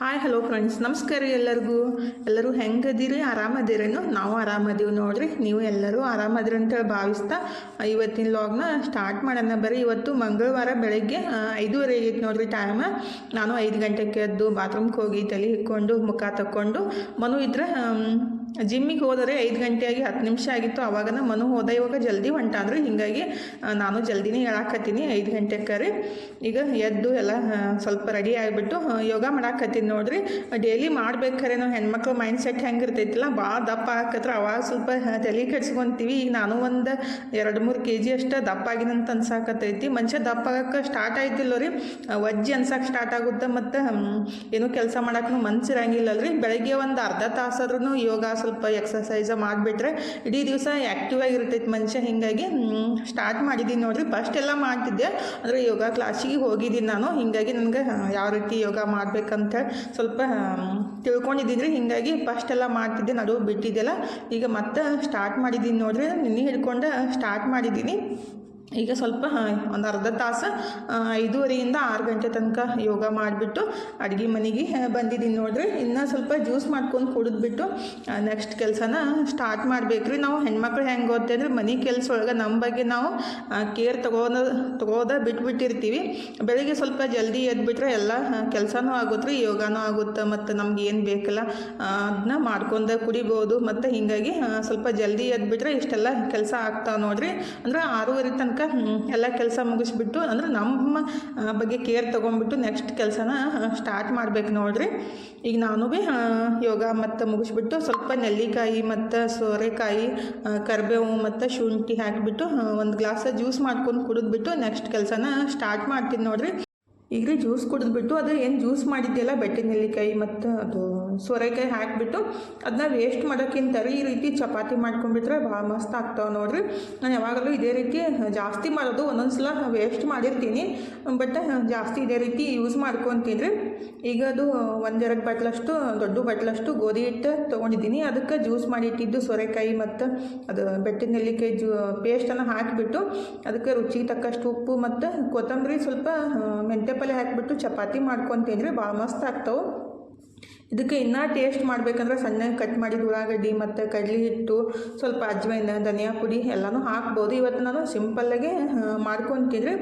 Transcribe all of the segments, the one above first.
Hi hello friends ನಮಸ್ಕಾರ ಎಲ್ಲರಿಗೂ. ಎಲ್ಲರೂ ಹೆಂಗದಿರಿ? ಆರಾಮದಿರೇನು ನಾವು ಆರಾಮದೀವಿ ನೋಡ್ರಿ. ನೀವು ಎಲ್ಲರೂ ಆರಾಮದಿರಿ ಅಂತೇಳಿ ಭಾವಿಸ್ತಾ ಇವತ್ತಿನ ಲಾಗ್ನ ಸ್ಟಾರ್ಟ್ ಮಾಡೋಣ ಬರೀ ಇವತ್ತು ಮಂಗಳವಾರ ಬೆಳಗ್ಗೆ ಐದೂವರೆ ಆಗೈತೆ ನೋಡ್ರಿ ಟೈಮ್ ನಾನು ಐದು ಗಂಟೆಗೆ ಎದ್ದು ಬಾತ್ರೂಮ್ಗೆ ಹೋಗಿ ತಲೆ ಹಿಕ್ಕೊಂಡು, ಮುಖ ತಕ್ಕೊಂಡು ಮನು ಇದ್ರೆ ಜಿಮ್ಮಿಗೆ ಹೋದರೆ ಐದು ಗಂಟೆಯಾಗಿ ಹತ್ತು ನಿಮಿಷ ಆಗಿತ್ತು. ಅವಾಗ ಮನು ಹೋದ ಇವಾಗ ಜಲ್ದಿ ಹೊಂಟಾನ್ರಿ ಹಿಂಗಾಗಿ ಆ, ನಾನು ಜಲ್ದಿನೇ ಹೇಳಾಕತ್ತೀನಿ. ಐದು ಗಂಟೆ ಕರೆ ಈಗ ಎದ್ದು ಎಲ್ಲ ಸ್ವಲ್ಪ ರೆಡಿ ಆಗಿಬಿಟ್ಟು ಯೋಗ ಮಾಡಾಕತ್ತೀನಿ ನೋಡ್ರಿ. ಡೈಲಿ ಮಾಡ್ಬೇಕಾರೆ ನಾವು ಹೆಣ್ಮಕ್ಳು ಮೈಂಡ್ ಸೆಟ್ ಹೆಂಗೆ ಇರ್ತೈತಿಲ್ಲ. ಭಾಳ ದಪ್ಪ ಹಾಕತ್ರ ಅವಾಗ ಸ್ವಲ್ಪ ತಲೆ ಕೆಡ್ಸ್ಕೊಂತೀವಿ. ಈಗ ನಾನು ಒಂದು ಎರಡು ಮೂರು ಕೆ ಜಿ ಅಷ್ಟು ದಪ್ಪ ಆಗಿನಂತ ಅನ್ಸಾಕತ್ತೈತಿ. ಮನುಷ್ಯ ದಪ್ಪ ಆಗಕ್ಕೆ ಸ್ಟಾರ್ಟ್ ಆಯ್ತಿಲ್ಲ ರೀ. ವಜ್ಜಿ ಅನ್ಸಕ್ಕೆ ಸ್ಟಾರ್ಟ್ ಆಗುತ್ತೆ ಮತ್ತು ಏನೂ ಕೆಲಸ ಮಾಡೋಕ್ಕೂ ಮನ್ಸಿರಂಗಿಲ್ಲ ರೀ ಬೆಳಗ್ಗೆ ಒಂದು ಅರ್ಧ ತಾಸಾದ್ರೂ ಯೋಗ ಸ್ವಲ್ಪ ಎಕ್ಸಸೈಸ ಮಾಡಿಬಿಟ್ರೆ ಇಡೀ ದಿವಸ ಆ್ಯಕ್ಟಿವ್ ಆಗಿರ್ತೈತಿ ಮನುಷ್ಯ. ಹೀಗಾಗಿ ಸ್ಟಾರ್ಟ್ ಮಾಡಿದ್ದೀನಿ ನೋಡಿರಿ. ಫಸ್ಟ್ ಎಲ್ಲ ಮಾಡ್ತಿದ್ದೆ. ಅಂದರೆ ಯೋಗ ಕ್ಲಾಸಿಗೆ ಹೋಗಿದ್ದೀನಿ ನಾನು. ಹೀಗಾಗಿ ನನಗೆ ಯಾವ ರೀತಿ ಯೋಗ ಮಾಡ್ಬೇಕಂತ ಸ್ವಲ್ಪ ತಿಳ್ಕೊಂಡಿದ್ದೀನಿ ಹೀಗಾಗಿ ಫಸ್ಟ್ ಎಲ್ಲ ಮಾಡ್ತಿದ್ದೆ. ನಡುವೆ ಬಿಟ್ಟಿದ್ದೆಲ್ಲ. ಈಗ ಮತ್ತೆ ಸ್ಟಾರ್ಟ್ ಮಾಡಿದ್ದೀನಿ ನೋಡ್ರಿ. ನಿನ್ನೆ ಹಿಡ್ಕೊಂಡು ಸ್ಟಾರ್ಟ್ ಮಾಡಿದ್ದೀನಿ ಈಗ ಸ್ವಲ್ಪ ಒಂದು ಅರ್ಧ ತಾಸು ಐದೂವರೆಯಿಂದ ಆರು ಗಂಟೆ ತನಕ ಯೋಗ ಮಾಡಿಬಿಟ್ಟು ಅಡುಗೆ ಮನೆಗೆ ಬಂದಿದ್ದೀನಿ ನೋಡ್ರಿ. ಇನ್ನೂ ಸ್ವಲ್ಪ ಜ್ಯೂಸ್ ಮಾಡ್ಕೊಂಡು ಕುಡಿದ್ಬಿಟ್ಟು ನೆಕ್ಸ್ಟ್ ಕೆಲಸನ ಸ್ಟಾರ್ಟ್ ಮಾಡಬೇಕ್ರಿ. ನಾವು ಹೆಣ್ಮಕ್ಳು ಹೆಂಗೆ ಅಂದ್ರೆ ಮನೆ ಕೆಲಸ ಒಳಗೆ ನಮ್ಮ ಬಗ್ಗೆ ನಾವು ಕೇರ್ ತಗೋದ ತಗೋದ ಬಿಟ್ಬಿಟ್ಟಿರ್ತೀವಿ. ಬೆಳಿಗ್ಗೆ ಸ್ವಲ್ಪ ಜಲ್ದಿ ಎದ್ಬಿಟ್ರೆ ಎಲ್ಲ ಕೆಲಸನೂ ಆಗುತ್ತೆ ರೀ ಯೋಗನೂ ಆಗುತ್ತೆ, ಮತ್ತು ನಮ್ಗೆ ಏನು ಬೇಕಲ್ಲ ಅದನ್ನ ಮಾಡ್ಕೊಂಡು ಕುಡಿಬೋದು. ಮತ್ತು ಹೀಗಾಗಿ ಸ್ವಲ್ಪ ಜಲ್ದಿ ಎದ್ಬಿಟ್ರೆ ಇಷ್ಟೆಲ್ಲ ಕೆಲಸ ಆಗ್ತಾವೆ ನೋಡ್ರಿ. ಅಂದ್ರೆ ಆರೂವರೆ ತನಕ ಹ್ಮ್, ಎಲ್ಲ ಕೆಲಸ ಮುಗಿಸ್ಬಿಟ್ಟು ಅಂದ್ರೆ ನಮ್ಮ ಬಗ್ಗೆ ಕೇರ್ ತೊಗೊಂಡ್ಬಿಟ್ಟು ನೆಕ್ಸ್ಟ್ ಕೆಲಸನ ಸ್ಟಾರ್ಟ್ ಮಾಡ್ಬೇಕು ನೋಡ್ರಿ. ಈಗ ನಾನು ಭೀ ಯೋಗ ಮತ್ತು ಮುಗಿಸ್ಬಿಟ್ಟು ಸ್ವಲ್ಪ ನೆಲ್ಲಿಕಾಯಿ ಮತ್ತು ಸೋರೆಕಾಯಿ ಕರಿಬೇವು ಮತ್ತು ಶುಂಠಿ ಹಾಕಿಬಿಟ್ಟು ಒಂದು ಗ್ಲಾಸ ಜ್ಯೂಸ್ ಮಾಡ್ಕೊಂಡು ಕುಡಿದ್ಬಿಟ್ಟು ನೆಕ್ಸ್ಟ್ ಕೆಲಸನ ಸ್ಟಾರ್ಟ್ ಮಾಡ್ತೀನಿ ನೋಡ್ರಿ. ಈಗ ಜ್ಯೂಸ್ ಕುಡಿದ್ಬಿಟ್ಟು ಅದು ಏನು ಜ್ಯೂಸ್ ಮಾಡಿದ್ದೆಲ್ಲ ಬೆಟ್ಟಿ ನೆಲ್ಲಿಕಾಯಿ ಮತ್ತು ಅದು ಸೋರೆಕಾಯಿ ಹಾಕಿಬಿಟ್ಟು ಅದನ್ನ ವೇಸ್ಟ್ ಮಾಡೋಕ್ಕಿಂತ ಈ ರೀತಿ ಚಪಾತಿ ಮಾಡ್ಕೊಂಡ್ಬಿಟ್ರೆ ಭಾಳ ಮಸ್ತ್ ಆಗ್ತಾವೆ ನೋಡ್ರಿ. ನಾನು ಯಾವಾಗಲೂ ಇದೇ ರೀತಿ ಜಾಸ್ತಿ ಮಾಡೋದು ಒಂದೊಂದು ಸಲ ವೇಸ್ಟ್ ಮಾಡಿರ್ತೀನಿ. ಬಟ್ ಜಾಸ್ತಿ ಇದೇ ರೀತಿ ಯೂಸ್ ಮಾಡ್ಕೊತೀನಿ. ಈಗ ಅದು ಒಂದೆರಡು ಬಟ್ಲಷ್ಟು, ದೊಡ್ಡ ಬಟ್ಲಷ್ಟು ಗೋಧಿ ಹಿಟ್ಟು ತೊಗೊಂಡಿದ್ದೀನಿ. ಅದಕ್ಕೆ ಜ್ಯೂಸ್ ಮಾಡಿ ಇಟ್ಟಿದ್ದು ಸೋರೆಕಾಯಿ ಮತ್ತು ಅದು ಬೆಟ್ಟಿನ ನೆಲ್ಲಿಕಾಯಿ ಜ್ಯೂ ಪೇಸ್ಟನ್ನು ಹಾಕಿಬಿಟ್ಟು ಅದಕ್ಕೆ ರುಚಿಗೆ ತಕ್ಕಷ್ಟು ಉಪ್ಪು ಮತ್ತು ಕೊತ್ತಂಬರಿ ಸ್ವಲ್ಪ ಮೆಂತೆ ಮೆಂತ್ಯ ಪಲ್ಯ ಹಾಕಿಬಿಟ್ಟು ಚಪಾತಿ ಮಾಡ್ಕೊತೀನಿ. ಭಾಳ ಮಸ್ತ್ ಆಗ್ತಾವೆ. ಇದಕ್ಕೆ ಇನ್ನೂ ಟೇಸ್ಟ್ ಮಾಡಬೇಕಂದ್ರೆ ಸಣ್ಣಗೆ ಕಟ್ ಮಾಡಿದ ಉಳ್ಳಾಗಡ್ಡಿ ಮತ್ತು ಕಡಲೆ ಹಿಟ್ಟು, ಸ್ವಲ್ಪ ಅಜ್ವೈನ ಧನಿಯಾ ಪುಡಿ ಎಲ್ಲನೂ ಹಾಕ್ಬೋದು. ಇವತ್ತು ನಾನು ಸಿಂಪಲ್ಲಾಗೆ ಮಾಡ್ಕೊತಿದ್ರೆ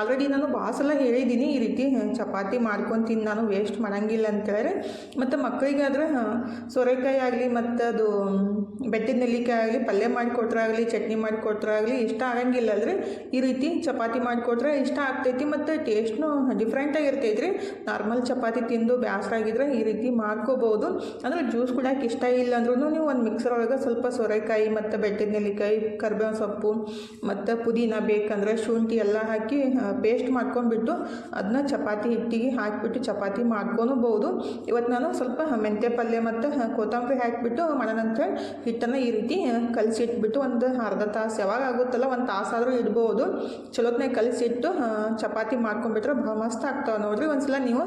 ಆಲ್ರೆಡಿ ನಾನು ಭಾಳ ಹೇಳಿದ್ದೀನಿ ಈ ರೀತಿ ಚಪಾತಿ ಚಪಾತಿ ತಿಂದು ನಾನು ವೇಸ್ಟ್ ಮಾಡೋಂಗಿಲ್ಲ ಅಂತೇಳಿದ್ರೆ ಮತ್ತು ಮಕ್ಕಳಿಗಾದ್ರೆ ಸೋರೆಕಾಯಿ ಆಗಲಿ ಮತ್ತು ಅದು ಬೆಟ್ಟಿದ ನೆಲ್ಲಿಕಾಯಿ ಆಗಲಿ ಪಲ್ಯ ಮಾಡಿಕೊಟ್ರಾಗಲಿ, ಚಟ್ನಿ ಮಾಡಿಕೊಟ್ರಾಗಲಿ ಇಷ್ಟ ಆಗಂಗಿಲ್ಲ ಅಲ್ರಿ ಈ ರೀತಿ ಚಪಾತಿ ಮಾಡಿಕೊಟ್ರೆ ಇಷ್ಟ ಆಗ್ತೈತಿ ಮತ್ತು ಟೇಸ್ಟ್ನು ಡಿಫ್ರೆಂಟಾಗಿ ಇರ್ತೈತೆ ರೀ ನಾರ್ಮಲ್ ಚಪಾತಿ ತಿಂದು ಬೇಸರ ಆಗಿದ್ರೆ ಈ ರೀತಿ ಮಾಡ್ಕೋಬೋದು. ಅಂದರೆ ಜ್ಯೂಸ್ ಕುಡಿಯೋಕೆ ಇಷ್ಟ ಇಲ್ಲ ಅಂದ್ರೂ ನೀವು ಒಂದು ಮಿಕ್ಸರ್ ಒಳಗೆ ಸ್ವಲ್ಪ ಸೋರೆಕಾಯಿ ಮತ್ತು ಬೆಟ್ಟದ ನೆಲ್ಲಿಕಾಯಿ ಕರ್ಬೇವ ಸೊಪ್ಪು ಮತ್ತು ಪುದೀನ ಬೇಕಂದ್ರೆ ಶುಂಠಿ ಎಲ್ಲ ಹಾಕಿ ಪೇಸ್ಟ್ ಮಾಡ್ಕೊಂಡ್ಬಿಟ್ಟು ಅದನ್ನ ಚಪಾತಿ ಹಿಟ್ಟಿಗೆ ಹಾಕಿಬಿಟ್ಟು ಚಪಾತಿ ಮಾಡ್ಕೊಬೋದು ಇವತ್ತು ನಾನು ಸ್ವಲ್ಪ ಮೆಂತ್ಯ ಪಲ್ಯ ಮತ್ತು ಕೊತ್ತಂಬರಿ ಹಾಕಿಬಿಟ್ಟು ಮಾಡೋಣಂತ ಹಿಟ್ಟನ್ನು ಈ ರೀತಿ ಕಲಸಿಟ್ಬಿಟ್ಟು ಒಂದು ಅರ್ಧ ತಾಸು ಯಾವಾಗ ಆಗುತ್ತಲ್ಲ ಒಂದು ತಾಸಾದರೂ ಇಡ್ಬೋದು. ಚಲೋತ್ನಾಗ ಕಲಸಿಟ್ಟು ಚಪಾತಿ ಮಾಡ್ಕೊಂಡ್ಬಿಟ್ರೆ ಭಾಳ ಮಸ್ತ್ ಆಗ್ತಾವೆ ನೋಡ್ರಿ. ಒಂದ್ಸಲ ನೀವು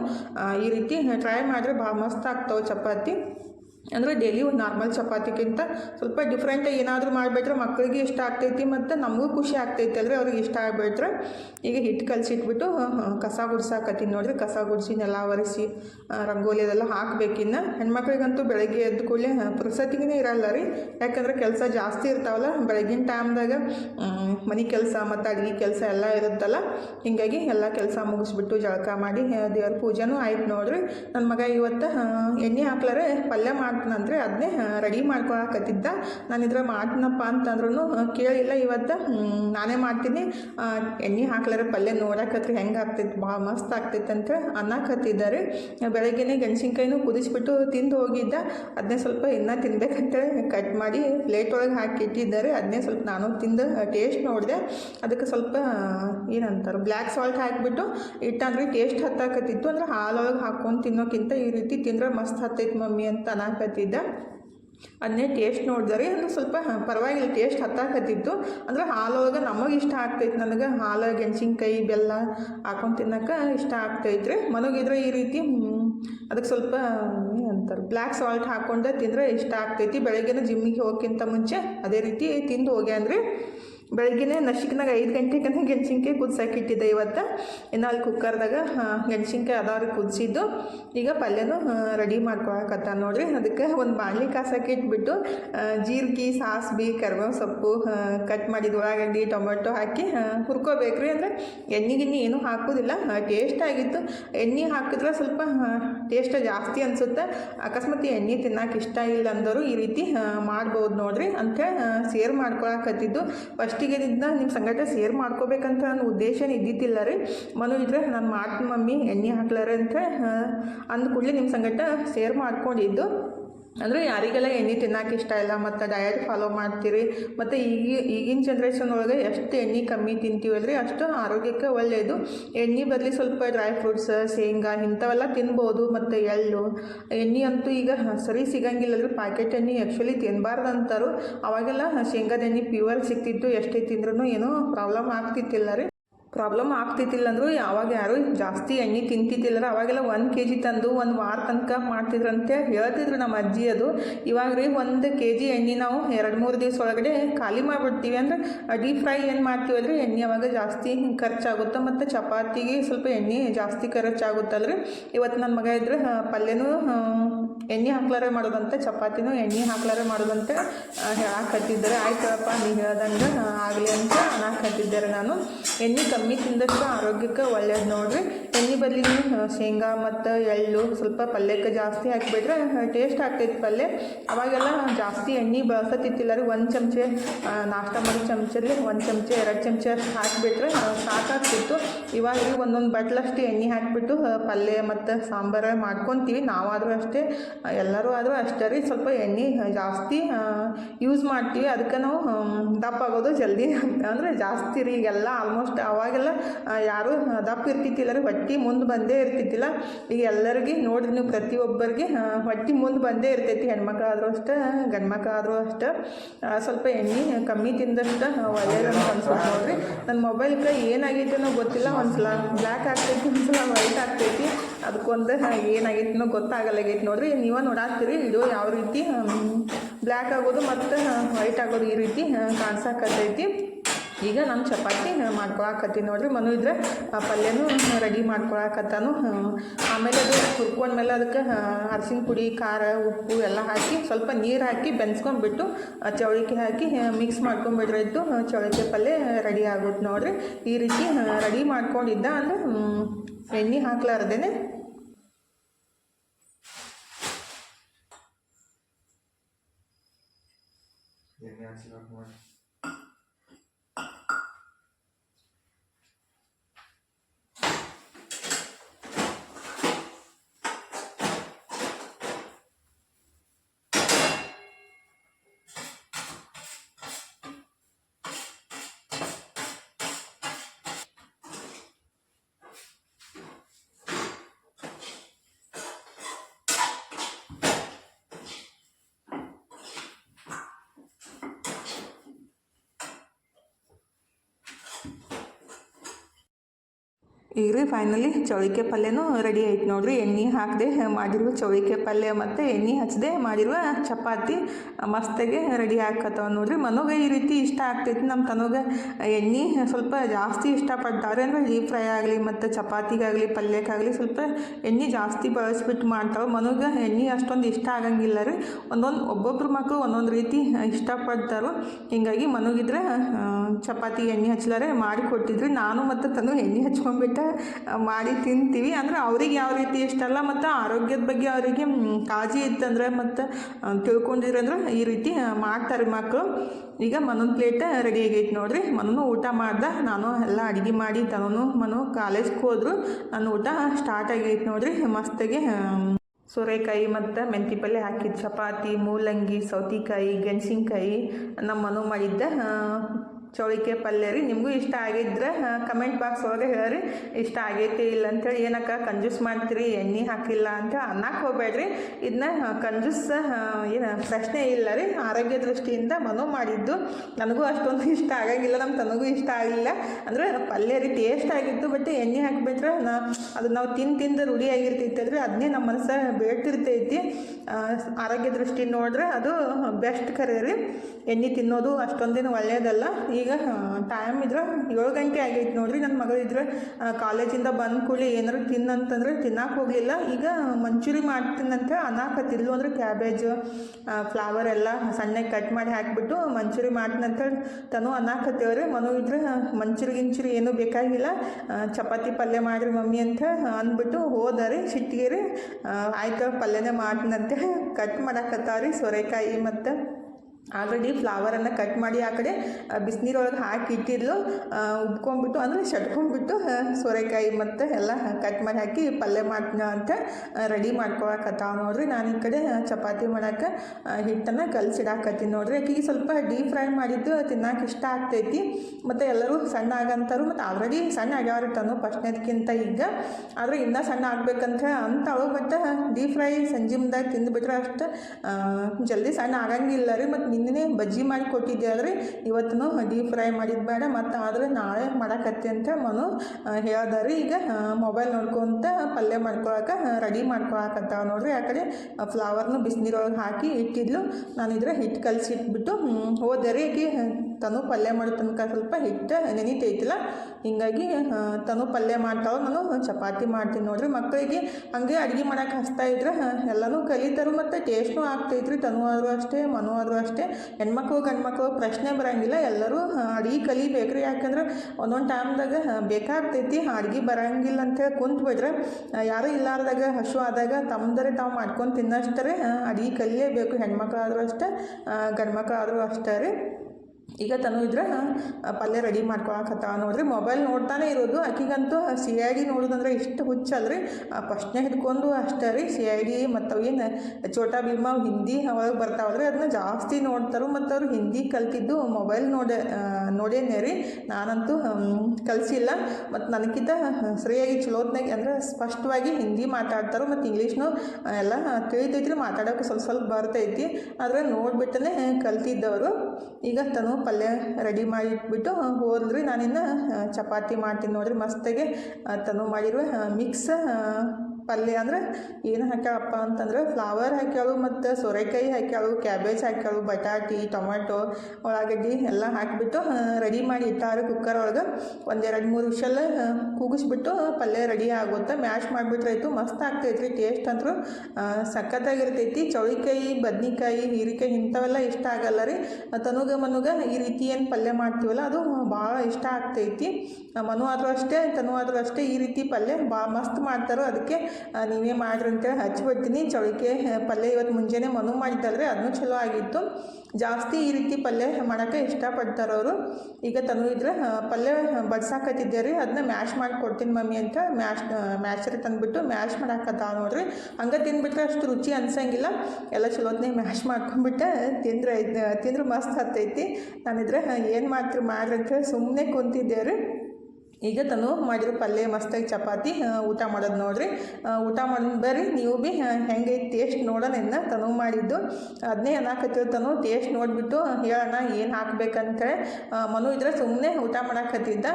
ಈ ರೀತಿ ಟ್ರೈ ಮಾಡಿದ್ರೆ ಭಾಳ ಮಸ್ತ್ ಆಗ್ತಾವೆ ಚಪಾತಿ. ಅಂದರೆ ಡೈಲಿ ಒಂದು ನಾರ್ಮಲ್ ಚಪಾತಿಗಿಂತ ಸ್ವಲ್ಪ ಡಿಫ್ರೆಂಟಾಗಿ ಏನಾದರೂ ಮಾಡಿಬಿಟ್ರೆ ಮಕ್ಕಳಿಗೆ ಇಷ್ಟ ಆಗ್ತೈತಿ ಮತ್ತು ನಮಗೂ ಖುಷಿ ಆಗ್ತೈತಿ ಅಲ್ರಿ ಅವ್ರಿಗೆ ಇಷ್ಟ ಆಗ್ಬಿಟ್ರೆ. ಈಗ ಹಿಟ್ಟು ಕಲಸಿಟ್ಬಿಟ್ಟು ಕಸ ಗುಡ್ಸಾಕತ್ತೀನಿ ನೋಡ್ರಿ. ಕಸ ಗುಡಿಸಿ ನೆಲ ಒರೆಸಿ ರಂಗೋಲಿ ಅದೆಲ್ಲ ಹಾಕ್ಬೇಕಿನ್ನು ಹೆಣ್ಮಕ್ಳಿಗಂತೂ ಬೆಳಗ್ಗೆ ಎದ್ದು ಕೂಡಲೇ ಪುರ್ಸತಿಗೆ ಇರಲ್ಲ ರೀ. ಯಾಕಂದ್ರೆ ಕೆಲಸ ಜಾಸ್ತಿ ಇರ್ತಾವಲ್ಲ, ಬೆಳಗಿನ ಟೈಮ್ದಾಗ ಮನೆ ಕೆಲಸ ಮತ್ತು ಅಡುಗೆ ಕೆಲಸ ಎಲ್ಲ ಇರುತ್ತಲ್ಲ. ಹೀಗಾಗಿ ಎಲ್ಲ ಕೆಲಸ ಮುಗಿಸ್ಬಿಟ್ಟು ಜಳಕ ಮಾಡಿ ದೇವ್ರ ಪೂಜೆನೂ ಆಯ್ತು ನೋಡ್ರಿ. ನನ್ನ ಮಗ ಇವತ್ತು ಎಣ್ಣೆ ಹಾಕ್ಲಾರೆ, ಪಲ್ಯ ಮಾಡ್ತಾನಂದ್ರೆ ಅದನ್ನೇ ರೆಡಿ ಮಾಡ್ಕೊಳಕತ್ತಿದ್ದ. ನಾನು ಇದ್ರ ಮಾಡ್ತೀನಪ್ಪ ಅಂತಂದ್ರೂ ಕೇಳಿಲ್ಲ ಇವತ್ತು. ನಾನೇ ಮಾಡ್ತೀನಿ. ಎಣ್ಣೆ ಹಾಕ್ಲಾರ ಪಲ್ಯ ನೋಡಕತ್ರಿ ಹೆಂಗೆ ಆಗ್ತೈತೆ ಭಾಳ ಮಸ್ತ್ ಆಗ್ತೈತೆ ಅಂತ ಅನ್ನಕತ್ತಿದ್ದಾರೆ. ಬೆಳಗ್ಗೆನೆ ಗೆಣಸಿನ್ಕಾಯಿನೂ ಕುದಿಸ್ಬಿಟ್ಟು ತಿಂದು ಹೋಗಿದ್ದ. ಅದನ್ನೇ ಸ್ವಲ್ಪ ಇನ್ನೂ ತಿನ್ಬೇಕಂತೇಳಿ ಕಟ್ ಮಾಡಿ ಪ್ಲೇಟ್ ಒಳಗೆ ಹಾಕಿ ಇಟ್ಟಿದ್ದಾರೆ ಅದನ್ನೇ ಸ್ವಲ್ಪ ನಾನು ತಿಂದು ಟೇಸ್ಟ್ ನೋಡಿದೆ. ಅದಕ್ಕೆ ಸ್ವಲ್ಪ ಏನಂತಾರೆ ಬ್ಲ್ಯಾಕ್ ಸಾಲ್ಟ್ ಹಾಕಿಬಿಟ್ಟು ಇಟ್ಟಂದ್ರೆ ಟೇಸ್ಟ್ ಹತ್ತಾಕತ್ತಿತ್ತು. ಅಂದ್ರೆ ಹಾಲೊಳಗೆ ಹಾಕ್ಕೊಂಡು ತಿನ್ನೋಕ್ಕಿಂತ ಈ ರೀತಿ ತಿಂದರೆ ಮಸ್ತ್ ಹತ್ತೈತೆ ಮಮ್ಮಿ ಅಂತ ಅನ್ನಕತ್ತಿದ್ದ ಅದನ್ನೇ ಟೇಸ್ಟ್ ನೋಡಿದ್ರಿ. ಅಂದ್ರೆ ಸ್ವಲ್ಪ ಪರವಾಗಿಲ್ಲ ಟೇಸ್ಟ್ ಹತ್ತಾಕತ್ತಿತ್ತು. ಅಂದ್ರೆ ಹಾಲೊಳಗೆ ನಮಗೆ ಇಷ್ಟ ಆಗ್ತೈತೆ ನನಗೆ. ಹಾಲು, ಗೆಣಸಿನ್ಕಾಯಿ, ಬೆಲ್ಲ ಹಾಕೊಂಡು ತಿನ್ನಕ್ಕೆ ಇಷ್ಟ ಆಗ್ತೈತ್ರಿ. ಮನಗಿದ್ರೆ ಈ ರೀತಿ ಅದಕ್ಕೆ ಸ್ವಲ್ಪ ಏನಂತಾರೆ ಬ್ಲ್ಯಾಕ್ ಸಾಲ್ಟ್ ಹಾಕೊಂಡೆ ತಿಂದರೆ ಇಷ್ಟ ಆಗ್ತೈತಿ. ಬೆಳಗ್ಗೆನ ಜಿಮ್ಮಿಗೆ ಹೋಗೋಕ್ಕಿಂತ ಮುಂಚೆ ಅದೇ ರೀತಿ ತಿಂದು ಹೋಗ್ಯಾನ್ರಿ. ಬೆಳಗ್ಗೆನೇ ನಶಿಕ್ನಾಗ ಐದು ಗಂಟೆಗೆ ಗೆಣಸಿನ್ಕಾಯಿ ಕುದಿಸಾಕಿಟ್ಟಿದ್ದೆ ಇವತ್ತು. ಇನ್ನು ಅಲ್ಲಿ ಕುಕ್ಕರ್ದಾಗ ಗೆಣಸಿನ್ಕಾಯಿ ಅದಾವ್ರಿ ಕುದಿಸಿದ್ದು. ಈಗ ಪಲ್ಯನೂ ರೆಡಿ ಮಾಡ್ಕೊಳಕತ್ತ ನೋಡ್ರಿ. ಅದಕ್ಕೆ ಒಂದು ಬಾಣಲಿ ಆ, ಜೀರಿಗೆ ಸಾಸ್ಬಿ ಕರ್ಬೇವು ಸೊಪ್ಪು ಕಟ್ ಮಾಡಿದ ಉಳ್ಳಾಗಡ್ಡಿ ಟೊಮೆಟೊ ಹಾಕಿ ಹುರ್ಕೋಬೇಕು ರೀ ಅಂದರೆ ಎಣ್ಣೆ ಗಿಣ್ಣೆ ಏನೂ ಹಾಕೋದಿಲ್ಲ. ಟೇಸ್ಟ್ ಆಗಿತ್ತು. ಎಣ್ಣೆ ಹಾಕಿದ್ರೆ ಸ್ವಲ್ಪ ಟೇಸ್ಟ್ ಜಾಸ್ತಿ ಅನಿಸುತ್ತೆ. ಅಕಸ್ಮಾತ್ ಎಣ್ಣೆ ತಿನ್ನಕ್ಕೆ ಇಷ್ಟ ಇಲ್ಲ ಅಂದರು ಈ ರೀತಿ ಮಾಡ್ಬೋದು ನೋಡ್ರಿ. ಅಂತ ಸೇರ್ ಮಾಡ್ಕೊಳಕತ್ತಿದ್ದು. ಫಸ್ಟಿಗೆ ನಿಮ್ಮ ಸಂಗಟ ಸೇರ್ ಮಾಡ್ಕೋಬೇಕಂತ ನನ್ನ ಉದ್ದೇಶ ಇದ್ದಿದ್ದಿಲ್ಲ ರೀ. ಮನು ಇದ್ರೆ ನಾನು ಮಾಡ್ತೀನಿ ಮಮ್ಮಿ ಎಣ್ಣೆ ಹಾಕ್ಲಾರ ಅಂತ ಅಂದ ಕೂಡಲೇ ನಿಮ್ಮ ಸಂಗಟ ಸೇರ್ ಮಾಡ್ಕೊಂಡಿದ್ದು. ಅಂದರೆ ಯಾರಿಗೆಲ್ಲ ಎಣ್ಣೆ ತಿನ್ನಕ್ಕೆ ಇಷ್ಟ ಇಲ್ಲ, ಮತ್ತು ಡಯಟ್ ಫಾಲೋ ಮಾಡ್ತೀರಿ, ಮತ್ತು ಈಗ ಈಗಿನ ಜನ್ರೇಷನ್ ಒಳಗೆ ಎಷ್ಟು ಎಣ್ಣೆ ಕಮ್ಮಿ ತಿಂತೀವಿ ತಿಂತೀವಲ್ರಿ ಅಷ್ಟು ಆರೋಗ್ಯಕ್ಕೆ ಒಳ್ಳೆಯದು ಎಣ್ಣೆ ಬದಲಿ ಸ್ವಲ್ಪ ಡ್ರೈ ಫ್ರೂಟ್ಸ್ ಶೇಂಗಾ ಇಂಥವೆಲ್ಲ ತಿನ್ಬೋದು, ಮತ್ತು ಎಳ್ಳು. ಎಣ್ಣೆ ಅಂತೂ ಈಗ ಸರಿ ಸಿಗಂಗಿಲ್ಲ ಸಿಗಂಗಿಲ್ಲಲ್ರಿ ಪ್ಯಾಕೆಟ್ ಎಣ್ಣೆ ಆ್ಯಕ್ಚುಲಿ ತಿನ್ನಬಾರ್ದು ಅಂತಾರು ಅವಾಗೆಲ್ಲ ಶೇಂಗಾದ ಎಣ್ಣೆ ಪ್ಯೂರ್ ಸಿಗ್ತಿತ್ತು, ಎಷ್ಟೇ ತಿಂದ್ರೂ ಏನೂ ಪ್ರಾಬ್ಲಮ್ ಆಗ್ತಿತ್ತಿಲ್ಲ ರೀ. ಪ್ರಾಬ್ಲಮ್ ಆಗ್ತಿದ್ದಿಲ್ಲ ಅಂದರೂ ಯಾವಾಗ ಯಾರು ಜಾಸ್ತಿ ಎಣ್ಣೆ ತಿಂತಿದ್ದಿಲ್ಲ ಅವಾಗೆಲ್ಲ ಒಂದು ಕೆ ಜಿ ತಂದು ಒಂದು ವಾರ ತನಕ ಮಾಡ್ತಿದ್ರಂತೆ ಹೇಳ್ತಿದ್ರು ನಮ್ಮ ಅಜ್ಜಿ ಅದು. ಇವಾಗ ರೀ ಒಂದು ಕೆ ಜಿ ಎಣ್ಣೆ ನಾವು ಎರಡು ಮೂರು ದಿವಸ ಒಳಗಡೆ ಖಾಲಿ ಮಾಡಿಬಿಡ್ತೀವಿ ಅಂದರೆ ಡೀಪ್ ಫ್ರೈ ಏನು ಅಂದ್ರೆ ಎಣ್ಣೆ ಅವಾಗ ಜಾಸ್ತಿ ಖರ್ಚಾಗುತ್ತೆ ಮತ್ತು ಚಪಾತಿಗೆ ಸ್ವಲ್ಪ ಎಣ್ಣೆ ಜಾಸ್ತಿ ಖರ್ಚಾಗುತ್ತಲ್ರಿ. ಇವತ್ತು ನನ್ನ ಮಗ ಇದ್ರೆ ಪಲ್ಯನೂ ಎಣ್ಣೆ ಹಾಕ್ಲಾರೆ ಮಾಡೋದಂತೆ, ಚಪಾತಿನೂ ಎಣ್ಣೆ ಹಾಕ್ಲಾರೆ ಮಾಡೋದಂತೆ ಹೇಳಾಕತ್ತಿದ್ದಾರೆ ಆಯ್ತಪ್ಪ, ನೀ ಹೇಳ್ದಂಗೆ ಆಗಲಿ ಅಂತ ಅನ್ನಕತ್ತಿದ್ದಾರೆ ನಾನು. ಎಣ್ಣೆ ಕಮ್ಮಿ ತಿಂದಷ್ಟು ಆರೋಗ್ಯಕ್ಕೆ ಒಳ್ಳೇದು ನೋಡಿರಿ. ಎಣ್ಣೆ ಬದಲಿ ಶೇಂಗಾ ಮತ್ತು ಎಳ್ಳು ಸ್ವಲ್ಪ ಪಲ್ಯಕ್ಕೆ ಜಾಸ್ತಿ ಹಾಕಿಬಿಟ್ರೆ ಟೇಸ್ಟ್ ಆಗ್ತೈತಿ ಪಲ್ಯ. ಅವಾಗೆಲ್ಲ ಜಾಸ್ತಿ ಎಣ್ಣೆ ಬಳಸತ್ತಿತ್ತಿಲ್ಲ ರೀ ಒಂದು ಚಮಚೆ ನಾಷ್ಟ ಮಾಡೋ ಚಮಚಲ್ಲಿ ಒಂದು ಚಮಚೆ, ಎರಡು ಚಮಚೆ ಅಷ್ಟು ಹಾಕಿಬಿಟ್ರೆ ಸಾಕಾಗ್ತಿತ್ತು. ಇವಾಗ ಒಂದೊಂದು ಬಟ್ಲಷ್ಟು ಎಣ್ಣೆ ಹಾಕಿಬಿಟ್ಟು ಪಲ್ಯ ಮತ್ತು ಸಾಂಬಾರು ಮಾಡ್ಕೊತೀವಿ. ನಾವಾದರೂ ಅಷ್ಟೇ ಎಲ್ಲರೂ ಆದರೂ ಅಷ್ಟೇ ರೀ, ಸ್ವಲ್ಪ ಎಣ್ಣೆ ಜಾಸ್ತಿ ಯೂಸ್ ಮಾಡ್ತೀವಿ. ಅದಕ್ಕೆ ನಾವು ದಪ್ಪ ಆಗೋದು ಜಲ್ದಿ ಅಂದರೆ ಜಾಸ್ತಿ ರೀ, ಈಗೆಲ್ಲ ಆಲ್ಮೋಸ್ಟ್ ಅವಾಗೆಲ್ಲ ಯಾರು ದಪ್ಪ ಇರ್ತಿತ್ತಿಲ್ಲ ರೀ, ಹೊಟ್ಟೆ ಮುಂದೆ ಬಂದೇ ಇರ್ತಿತ್ತಿಲ್ಲ. ಈಗ ಎಲ್ಲರಿಗೆ ನೋಡಿರಿ ನೀವು, ಪ್ರತಿಯೊಬ್ಬರಿಗೆ ಹೊಟ್ಟೆ ಮುಂದೆ ಬಂದೇ ಇರ್ತೈತಿ. ಹೆಣ್ಮಕ್ಳಾದರೂ ಅಷ್ಟೇ, ಗಂಡ್ಮಕ್ಳಾದರೂ ಅಷ್ಟೇ. ಸ್ವಲ್ಪ ಎಣ್ಣೆ ಕಮ್ಮಿ ತಿಂದಷ್ಟು ಒಳ್ಳೆಯದು ಅಂತ ಅನ್ಸುತ್ತೆ ನನ್ನ ಮೊಬೈಲ್ಗೆ ಏನಾಗೈತೇನೋ ಗೊತ್ತಿಲ್ಲ. ಗೊತ್ತಿಲ್ಲ ಒಂದ್ಸಲ ಬ್ಲ್ಯಾಕ್ ಆಗ್ತೈತಿ ಒಂದ್ಸಲ ವೈಟ್ ಆಗ್ತೈತಿ. ಅದಕ್ಕೊಂದು ಏನಾಗೈತಿನೋ ಗೊತ್ತಾಗಲ್ಲಾಗೈತಿ ನೋಡ್ರಿ. ನೀವೇ ನೋಡಾಕ್ತೀರಿ. ಇದು ಯಾವ ರೀತಿ ಬ್ಲ್ಯಾಕ್ ಆಗೋದು ಮತ್ತು ವೈಟ್ ಆಗೋದು ಈ ರೀತಿ ಕಾಣಿಸಕತ್ತೈತಿ. ಈಗ ನಾನು ಚಪಾತಿ ಮಾಡ್ಕೊಳಕತ್ತೀನಿ ನೋಡ್ರಿ. ಮನು ಇದ್ರೆ, ಆ, ಪಲ್ಯನೂ ರೆಡಿ ಮಾಡ್ಕೊಳಕತ್ತಾನು. ಆಮೇಲೆ ಅದು ಹುರ್ಕೊಂಡ್ಮೇಲೆ ಅದಕ್ಕೆ ಅರಸಿನ ಪುಡಿ, ಖಾರ, ಉಪ್ಪು ಎಲ್ಲ ಹಾಕಿ, ಸ್ವಲ್ಪ ನೀರು ಹಾಕಿ ಬೆನ್ಸ್ಕೊಂಡ್ಬಿಟ್ಟು ಚೌಳಿಕೆ ಹಾಕಿ ಮಿಕ್ಸ್ ಮಾಡ್ಕೊಂಡ್ಬಿಟ್ರೆ ಇದ್ದು ಚೌಳಿಕೆ ಪಲ್ಯ ರೆಡಿ ಆಗುತ್ತೆ ನೋಡ್ರಿ. ಈ ರೀತಿ ರೆಡಿ ಮಾಡ್ಕೊಂಡಿದ್ದ ಅಂದ್ರೆ ಎಣ್ಣೆ ಹಾಕ್ಲಾರ್ದೇನೆ. ಮಾಡಿ. ಈಗ ರೀ ಫೈನಲಿ ಚೌಳಿಕೆ ಪಲ್ಯನೂ ರೆಡಿ ಆಯ್ತು ನೋಡ್ರಿ. ಎಣ್ಣೆ ಹಾಕದೆ ಮಾಡಿರುವ ಚೌಳಿಕೆ ಪಲ್ಯ ಮತ್ತು ಎಣ್ಣೆ ಹಚ್ಚದೆ ಮಾಡಿರುವ ಚಪಾತಿ ಮಸ್ತಾಗೆ ರೆಡಿ ಹಾಕತ್ತವ ನೋಡ್ರಿ. ಮನೋಗೆ ಈ ರೀತಿ ಇಷ್ಟ ಆಗ್ತೈತಿ. ನಮ್ಮ ತನಗೆ ಎಣ್ಣೆ ಸ್ವಲ್ಪ ಜಾಸ್ತಿ ಇಷ್ಟಪಡ್ತಾರೆ ಅಂದರೆ ಡೀಪ್ ಫ್ರೈ ಆಗಲಿ ಮತ್ತು ಚಪಾತಿಗಾಗಲಿ ಪಲ್ಯಕ್ಕಾಗಲಿ ಸ್ವಲ್ಪ ಎಣ್ಣೆ ಜಾಸ್ತಿ ಬಳಸ್ಬಿಟ್ಟು ಮಾಡ್ತಾವೆ. ಮನೋಗೆ ಎಣ್ಣೆ ಅಷ್ಟೊಂದು ಇಷ್ಟ ಆಗಂಗಿಲ್ಲ ರೀ. ಒಂದೊಂದು ಒಬ್ಬೊಬ್ರು ಮಕ್ಕಳು ಒಂದೊಂದು ರೀತಿ ಇಷ್ಟಪಡ್ತಾರೋ. ಹೀಗಾಗಿ ಮನೋಗಿದ್ರೆ ಚಪಾತಿ ಎಣ್ಣೆ ಹಚ್ಚಲಾರೆ ಮಾಡಿ ಕೊಟ್ಟಿದ್ರಿ. ನಾನು ಮತ್ತು ತನು ಎಣ್ಣೆ ಹಚ್ಕೊಂಡ್ಬಿಟ್ಟೆ. ಮಾಡಿ ತಿಂತೀವಿ. ಅಂದ್ರೆ ಅವ್ರಿಗೆ ಯಾವ ರೀತಿ ಇಷ್ಟ ಅಲ್ಲ, ಮತ್ತು ಆರೋಗ್ಯದ ಬಗ್ಗೆ ಅವರಿಗೆ ಕಾಳಜಿ ಇತ್ತಂದ್ರೆ ಮತ್ತು ತಿಳ್ಕೊಂಡಿರಂದ್ರೆ ಈ ರೀತಿ ಮಾಡ್ತಾರೆ ಮಕ್ಕಳು ಈಗ ಮನೊಂದು ಪ್ಲೇಟ್ ರೆಡಿ ಆಗೈತೆ ನೋಡ್ರಿ. ಮನೂ ಊಟ ಮಾಡ್ದೆ. ನಾನು ಎಲ್ಲ ಅಡುಗೆ ಮಾಡಿ ತನೂ ಮನು ಕಾಲೇಜ್ಗೆ ಹೋದ್ರು. ನಾನು ಊಟ ಸ್ಟಾರ್ಟ್ ಆಗೈತೆ ನೋಡ್ರಿ. ಮಸ್ತಾಗಿ ಸೋರೆಕಾಯಿ ಮತ್ತು ಮೆಂತಿ ಪಲ್ಯ ಹಾಕಿದ್ದು ಚಪಾತಿ, ಮೂಲಂಗಿ, ಸೌತೆಕಾಯಿ, ಗೆಣಸಿನ್ಕಾಯಿ ನಮ್ಮ ಮನು ಮಾಡಿದ್ದ ಚೌಳಿಕೆ ಪಲ್ಯ ರೀ, ನಿಮಗೂ ಇಷ್ಟ ಆಗಿದ್ರೆ ಕಮೆಂಟ್ ಬಾಕ್ಸ್ ಒಳಗೆ ಹೇಳ್ರಿ. ಇಷ್ಟ ಆಗೈತಿ ಇಲ್ಲ ಅಂತೇಳಿ ಏನಕ್ಕ ಕಂಜೂಸ್ ಮಾಡ್ತೀರಿ, ಎಣ್ಣೆ ಹಾಕಿಲ್ಲ ಅಂತ ಅನ್ನಕ್ಕೆ ಹೋಗ್ಬೇಡ್ರಿ. ಇದನ್ನ ಕಂಜೂಸ್ ಏನು ಪ್ರಶ್ನೆ ಇಲ್ಲ ರೀ. ಆರೋಗ್ಯ ದೃಷ್ಟಿಯಿಂದ ಮನು ಮಾಡಿದ್ದು ನನಗೂ ಅಷ್ಟೊಂದು ಇಷ್ಟ ಆಗಂಗಿಲ್ಲ ನಮ್ಮ ತನಗೂ ಇಷ್ಟ ಆಗಲಿಲ್ಲ. ಅಂದರೆ ಪಲ್ಯ ರೀ ಟೇಸ್ಟ್ ಆಗಿತ್ತು ಬಟ್ ಎಣ್ಣೆ ಹಾಕಿಬಿಟ್ರೆ ನಾ ಅದು ನಾವು ತಿಂದು ತಿಂದು ರೂಢಿ ಆಗಿರ್ತೈತೆ ಅಂದರೆ ಅದನ್ನೇ ನಮ್ಮ ಮನಸ್ಸು ಬೇಡ್ತಿರ್ತೈತಿ. ಆರೋಗ್ಯ ದೃಷ್ಟಿ ನೋಡಿದ್ರೆ ಅದು ಬೆಸ್ಟ್ ಕರೆ ರೀ. ಎಣ್ಣೆ ತಿನ್ನೋದು ಅಷ್ಟೊಂದಿನ ಒಳ್ಳೆಯದಲ್ಲ ಈಗ ಟೈಮ್ ಇದ್ರೆ, ಏಳು ಗಂಟೆ ಆಗೈತೆ ನೋಡಿರಿ. ನನ್ನ ಮಗಳು ಇದ್ರೆ ಕಾಲೇಜಿಂದ ಬಂದ ಕೂಡಲೇ ಏನಾರು ತಿನ್ನಂತಂದ್ರೆ ತಿನ್ನಕ್ಕೆ ಹೋಗಲಿಲ್ಲ. ಈಗ ಮಂಚೂರಿ ಮಾಡ್ತೀನಂತ. ಅನ್ನಕತ್ತಿದ್ಲು ಅಂದ್ರೆ ಕ್ಯಾಬೇಜ್ ಫ್ಲವರ್ ಎಲ್ಲ ಸಣ್ಣಗೆ ಕಟ್ ಮಾಡಿ ಹಾಕಿಬಿಟ್ಟು ಮಂಚೂರಿ ಮಾಡ್ತೀನಂತ. ತನು ಅನ್ನಕತ್ತೇವ್ರಿ ಮನು ಇದ್ರೆ ಮಂಚೂರಿ ಗಿಂಚೂರಿ ಏನೂ ಬೇಕಾಗಿಲ್ಲ. ಚಪಾತಿ ಪಲ್ಯ ಮಾಡಿರಿ ಮಮ್ಮಿ ಅಂತ ಅಂದ್ಬಿಟ್ಟು ಹೋದರಿ. ಸಿಟ್ಟಿಗೆ ರೀ ಆಯ್ತು, ಪಲ್ಯನೇ ಮಾಡ್ತೀನಂತೆ. ಕಟ್ ಮಾಡಾಕತ್ತಾವ್ರಿ ಸೋರೆಕಾಯಿ ಮತ್ತು ಆಲ್ರೆಡಿ ಫ್ಲವರನ್ನು ಕಟ್ ಮಾಡಿ ಆ ಕಡೆ ಬಿಸಿನೀರೊಳಗೆ ಹಾಕಿ ಇಟ್ಟಿದ್ಲು. ಉಬ್ಕೊಂಡ್ಬಿಟ್ಟು, ಅಂದರೆ ಶಟ್ಕೊಂಡ್ಬಿಟ್ಟು ಸೋರೆಕಾಯಿ ಮತ್ತು ಎಲ್ಲ ಕಟ್ ಮಾಡಿ ಹಾಕಿ ಪಲ್ಯ ಮಾಡ್ತೀನ ಅಂತ ರೆಡಿ ಮಾಡ್ಕೊಳಕತ್ತಾವ ನೋಡ್ರಿ. ನಾನು ಈ ಕಡೆ ಚಪಾತಿ ಮಾಡಕ್ಕೆ ಹಿಟ್ಟನ್ನು ಕಲಸಿಡಾಕತ್ತೀನಿ ನೋಡ್ರಿ. ಆಕೆಗೆ ಸ್ವಲ್ಪ ಡೀಪ್ ಫ್ರೈ ಮಾಡಿದ್ದು ತಿನ್ನಕ್ಕೆ ಇಷ್ಟ ಆಗ್ತೈತಿ. ಮತ್ತು ಎಲ್ಲರೂ ಸಣ್ಣ ಆಗಂತಾರು, ಮತ್ತು ಆಲ್ರೆಡಿ ಸಣ್ಣ ಆಗ್ಯಾವ್ರಿ ತನು ಫಸ್ಟ್ನೇದಕ್ಕಿಂತ ಈಗ. ಆದರೆ ಇನ್ನೂ ಸಣ್ಣ ಆಗ್ಬೇಕಂತ ಅಂತಾಳು ಬಟ್ ಡೀಪ್ ಫ್ರೈ ಸಂಜೆ ಮುಂದಾಗ ತಿಂದುಬಿಟ್ರೆ ಅಷ್ಟು ಜಲ್ದಿ ಸಣ್ಣ ಆಗಂಗಿಲ್ಲ ರೀ. ಮತ್ತು ನಿನ್ನೆ ಬಜ್ಜಿ ಮಾಡಿ ಕೊಟ್ಟಿದ್ದೆ, ಆದರೆ ಇವತ್ತು ಡೀಪ್ ಫ್ರೈ ಮಾಡಿದ್ದು ಬೇಡ ಮತ್ತು ಆದರೆ ನಾಳೆ ಮಾಡಕತ್ತೆ ಅಂತ ಮನು ಹೇಳ್ದಾರಿ. ಈಗ ಮೊಬೈಲ್ ನೋಡ್ಕೊಂತ ಪಲ್ಯ ಮಾಡ್ಕೊಳಕ್ಕೆ ರೆಡಿ ಮಾಡ್ಕೊಳಕತ್ತಾವ ನೋಡ್ರಿ. ಆ ಕಡೆ ಫ್ಲವರ್ನು ಬಿಸಿನೀರೊಳಗೆ ಹಾಕಿ ಇಟ್ಟಿದ್ಲು. ನಾನಿದ್ರೆ ಹಿಟ್ಟು ಕಲಸಿಟ್ಬಿಟ್ಟು ಹೋದೆ ರೀ ತನು ಪಲ್ಯ ಮಾಡೋ ತನಕ ಸ್ವಲ್ಪ ಹಿಟ್ಟು ನೆನೀತೈತಿಲ್ಲ ಹಿಂಗಾಗಿ ತನು ಪಲ್ಯ ಮಾಡ್ತಾಳೆ ನಾನು ಚಪಾತಿ ಮಾಡ್ತೀನಿ ನೋಡ್ರಿ. ಮಕ್ಕಳಿಗೆ ಹಂಗೆ ಅಡುಗೆ ಮಾಡೋಕೆ ಹಚ್ತಾ ಇದ್ರೆ ಎಲ್ಲನೂ ಕಲಿತಾರು ಮತ್ತು ಟೇಸ್ಟ್ನೂ ಆಗ್ತೈತ್ರಿ ತನು ಆದರೂ ಅಷ್ಟೇ ಮನು ಆದರೂ ಅಷ್ಟೇ. ಹೆಣ್ಮಕ್ಳು ಗಂಡ್ಮಕ್ಳು ಪ್ರಶ್ನೆ ಬರೋಂಗಿಲ್ಲ. ಎಲ್ಲರೂ ಅಡುಗೆ ಕಲಿಬೇಕ್ರಿ. ಯಾಕಂದ್ರೆ ಒಂದೊಂದು ಟೈಮ್ದಾಗ ಬೇಕಾಗ್ತೈತಿ. ಅಡುಗೆ ಬರೋಂಗಿಲ್ಲ ಅಂತೇಳಿ ಕುಂತು ಬಿಟ್ರೆ ಆ, ಯಾರೂ ಇಲ್ಲಾರ್ದಾಗ ಹಸು ಆದಾಗ ತಮ್ಮದರೆ ತಾವು ಮಾಡ್ಕೊಂಡು ತಿನ್ನಷ್ಟರೆ ಅಡುಗೆ ಕಲಿಯಬೇಕು ಹೆಣ್ಮಕ್ಳಾದರೂ ಅಷ್ಟೇ ಗಂಡ್ಮಕ್ಳಾದರೂ ಅಷ್ಟೇ ರೀ. ಈಗ ತನು ಇದ್ರೆ ಪಲ್ಯ ರೆಡಿ ಮಾಡ್ಕೊಳಕತ್ತಾವ ನೋಡ್ರಿ. ಮೊಬೈಲ್ ನೋಡ್ತಾನೆ ಇರೋದು. ಆಕಿಗಂತೂ ಸಿ ಐ ಡಿ ನೋಡೋದಂದ್ರೆ ಇಷ್ಟು ಹುಚ್ಚಲ್ರಿ ಫಸ್ಟ್ನೇ ಹಿಡ್ಕೊಂಡು ಅಷ್ಟೇ ರೀ. ಸಿ ಐ ಡಿ ಮತ್ತು ಏನು, ಚೋಟಾ ಭೀಮ ಹಿಂದಿ ಅವಾಗ ಬರ್ತಾವಲ್ರಿ ಅದನ್ನ ಜಾಸ್ತಿ ನೋಡ್ತಾರೆ. ಮತ್ತು ಅವ್ರು ಹಿಂದಿ ಕಲ್ತಿದ್ದು ಮೊಬೈಲ್ ನೋಡ ನೋಡೇನೆ ರೀ. ನಾನಂತೂ ಕಲಿಸಿಲ್ಲ. ಮತ್ತು ನನಗಿಂತ ಸರಿಯಾಗಿ ಚಲೋತ್ನಾಗಿ ಅಂದ್ರೆ ಸ್ಪಷ್ಟವಾಗಿ ಹಿಂದಿ ಮಾತಾಡ್ತಾರೆ. ಮತ್ತು ಇಂಗ್ಲೀಷ್ನು ಎಲ್ಲ ತಿಳಿತೈತ್ರಿ. ಮಾತಾಡೋಕೆ ಸ್ವಲ್ಪ ಸ್ವಲ್ಪ ಬರ್ತೈತಿ. ಆದರೆ ನೋಡ್ಬಿಟ್ಟನೆ ಕಲ್ತಿದ್ದವರು. ಈಗ ತನು ಪಲ್ಯ ರೆಡಿ ಮಾಡಿ ಇಟ್ಬಿಟ್ಟು ಹೋದ್ರಿ ನಾನಿನ್ನು ಚಪಾತಿ ಮಾಡ್ತೀನಿ ನೋಡ್ರಿ. ಮಸ್ತಾಗೆ ತನು ಮಾಡಿರುವ ಮಿಕ್ಸ್ ಪಲ್ಯ ಅಂದ್ರೆ ಏನು ಹಾಕ್ಯಾಳಪ್ಪ ಅಂತಂದ್ರೆ ಫ್ಲವರ್ ಹಾಕ್ಯಾಳು ಮತ್ತು ಸೋರೆಕಾಯಿ ಹಾಕ್ಯಾಳು ಕ್ಯಾಬೇಜ್ ಹಾಕ್ಯಾಳು, ಬಟಾಟಿ ಟೊಮೆಟೊ ಉಳ್ಳಾಗಡ್ಡಿ ಎಲ್ಲ ಹಾಕಿಬಿಟ್ಟು ರೆಡಿ ಮಾಡಿ ಇಟ್ಟಾರೆ ಕುಕ್ಕರ್ ಒಳಗೆ. ಒಂದೆರಡು ಮೂರು ವಿಷಲ್ಲ ಕೂಗಿಸ್ಬಿಟ್ಟು ಪಲ್ಯ ರೆಡಿ ಆಗುತ್ತೆ ಮ್ಯಾಶ್ ಮಾಡಿಬಿಟ್ರೆ ಆಯಿತು. ಮಸ್ತ್ ಆಗ್ತೈತ್ರಿ ಟೇಸ್ಟ್ ಅಂತೂ ಸಖತ್ತಾಗಿರ್ತೈತಿ. ಚೌಳಿಕಾಯಿ, ಬದ್ನಿಕಾಯಿ, ಹೀರಿಕಾಯಿ ಇಂಥವೆಲ್ಲ ಇಷ್ಟ ಆಗಲ್ಲ ರೀ. ತನುಗ ಮನುಗ ಈ ರೀತಿ ಏನು ಪಲ್ಯ ಮಾಡ್ತೀವಲ್ಲ, ಅದು ಭಾಳ ಇಷ್ಟ ಆಗ್ತೈತಿ. ಮನು ಆದರೂ ಅಷ್ಟೇ, ತನು ಆದರೂ ಅಷ್ಟೇ ಈ ರೀತಿ ಪಲ್ಯ ಭಾಳ ಮಸ್ತ್ ಮಾಡ್ತಾರೋ ಅದಕ್ಕೆ ನೀವೇ ಮಾಡ್ರಿ ಅಂತೇಳಿ ಹಚ್ಬಿಡ್ತೀನಿ ಚೌಳಿಕೆ ಪಲ್ಯ ಇವತ್ತು ಮುಂಜಾನೆ ಮನು ಮಾಡಿದ್ದಲ್ರಿ, ಅದನ್ನೂ ಚಲೋ ಆಗಿತ್ತು. ಜಾಸ್ತಿ ಈ ರೀತಿ ಪಲ್ಯ ಮಾಡೋಕ್ಕೆ ಇಷ್ಟಪಡ್ತಾರವರು ಈಗ ತನು ಇದ್ರೆ ಪಲ್ಯ ಬಡ್ಸಾಕತ್ತಿದ್ದೆ ರೀ ಅದನ್ನ ಮ್ಯಾಶ್ ಮಾಡಿ ಕೊಡ್ತೀನಿ ಮಮ್ಮಿ ಅಂತ ಮ್ಯಾಶ್ ಮ್ಯಾಶರ್ ತಂದುಬಿಟ್ಟು ಮ್ಯಾಶ್ ಮಾಡಾಕತ್ತಾವ ನೋಡ್ರಿ. ಹಂಗೆ ತಿಂದ್ಬಿಟ್ರೆ ಅಷ್ಟು ರುಚಿ ಅನ್ಸಂಗಿಲ್ಲ. ಎಲ್ಲ ಚಲೋತ್ನೇ ಮ್ಯಾಶ್ ಮಾಡ್ಕೊಂಡ್ಬಿಟ್ಟೆ ತಿಂದ್ರೆ ತಿಂದ್ರೆ ಮಸ್ತ್ ಹತ್ತೈತಿ. ನಾನಿದ್ರೆ ಏನು ಮಾಡ್ತೀರಿ, ಮಾಡ್ರಿ ಅಂತ ಸುಮ್ಮನೆ ಕುಂತಿದ್ದೆ ರೀ ಈಗ ತನು ಮಾಡಿರೋ ಪಲ್ಯ ಮಸ್ತಾಗಿ ಚಪಾತಿ ಊಟ ಮಾಡೋದು ನೋಡ್ರಿ. ಊಟ ಮಾಡಿ ಬರ್ರಿ ನೀವು ಭೀ ಹೆಂಗೆ ಟೇಸ್ಟ್ ನೋಡೋಣ ಇನ್ನು ತನು ಮಾಡಿದ್ದು. ಅದನ್ನೇ ಅನ್ನಕತ್ತಿರು ತನು ಟೇಸ್ಟ್ ನೋಡಿಬಿಟ್ಟು ಹೇಳೋಣ ಏನು ಹಾಕ್ಬೇಕಂತೇಳಿ ಮನು ಇದ್ರೆ ಸುಮ್ಮನೆ ಊಟ ಮಾಡಾಕತ್ತಿದ್ದ.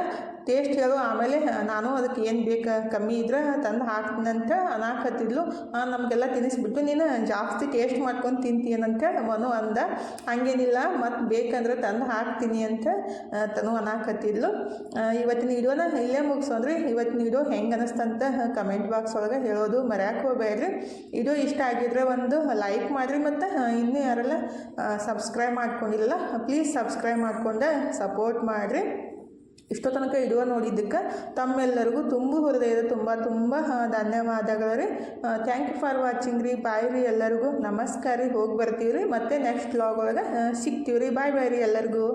ಟೇಸ್ಟ್ ಹೇಳು, ಆಮೇಲೆ ನಾನು ಅದಕ್ಕೆ ಏನು ಬೇಕು ಕಮ್ಮಿ ಇದ್ರೆ ತಂದು ಹಾಕ್ತೀನಂತ ಅನಾಕತ್ತಿದ್ಲು. ನಮಗೆಲ್ಲ ತಿನ್ನಿಸ್ಬಿಟ್ಟು ನೀನು ಜಾಸ್ತಿ ಟೇಸ್ಟ್ ಮಾಡ್ಕೊಂಡು ತಿಂತೀನಂತ ಮನು ಅಂದ. ಹಂಗೇನಿಲ್ಲ ಮತ್ತು ಬೇಕಂದ್ರೆ ತಂದು ಹಾಕ್ತೀನಿ ಅಂತ ತನು ಅನಾಕತ್ತಿದ್ಲು. ಇವತ್ತಿನ ವಿಡಿಯೋನ ಇಲ್ಲೇ ಮುಗಿಸೋದ್ರಿ ಇವತ್ತಿನ ವಿಡಿಯೋ ಹೆಂಗೆ ಅನಿಸ್ತಂತ ಕಮೆಂಟ್ ಬಾಕ್ಸ್ ಒಳಗೆ ಹೇಳೋದು ಮರ್ಯಾಕೆ ಹೋಗ್ಬೇಡ್ರಿ. ವಿಡಿಯೋ ಇಷ್ಟ ಆಗಿದ್ರೆ ಒಂದು ಲೈಕ್ ಮಾಡಿರಿ ಮತ್ತು ಇನ್ನೂ ಯಾರೆಲ್ಲ ಸಬ್ಸ್ಕ್ರೈಬ್ ಮಾಡ್ಕೊಂಡಿರಲ್ಲ ಪ್ಲೀಸ್ ಸಬ್ಸ್ಕ್ರೈಬ್ ಮಾಡ್ಕೊಂಡು ಸಪೋರ್ಟ್ ಮಾಡಿರಿ. ಇಷ್ಟೋ ತನಕ ಇಡುವ ನೋಡಿದ್ದಕ್ಕೆ ತಮ್ಮೆಲ್ಲರಿಗೂ ತುಂಬ ಹೃದಯದ ತುಂಬ ತುಂಬ ಧನ್ಯವಾದಗಳು ರೀ ಥ್ಯಾಂಕ್ ಯು ಫಾರ್ ವಾಚಿಂಗ್ ರೀ. ಬಾಯ್ ರೀ ಎಲ್ಲರಿಗೂ. ನಮಸ್ಕಾರ ರೀ. ಹೋಗಿ ಬರ್ತೀವಿ ರೀ. ಮತ್ತೆ ನೆಕ್ಸ್ಟ್ ಬ್ಲಾಗ್ ಒಳಗೆ ಸಿಗ್ತೀವಿ ರೀ. ಬಾಯ್ ಬಾಯ್ ರೀ ಎಲ್ಲರಿಗೂ.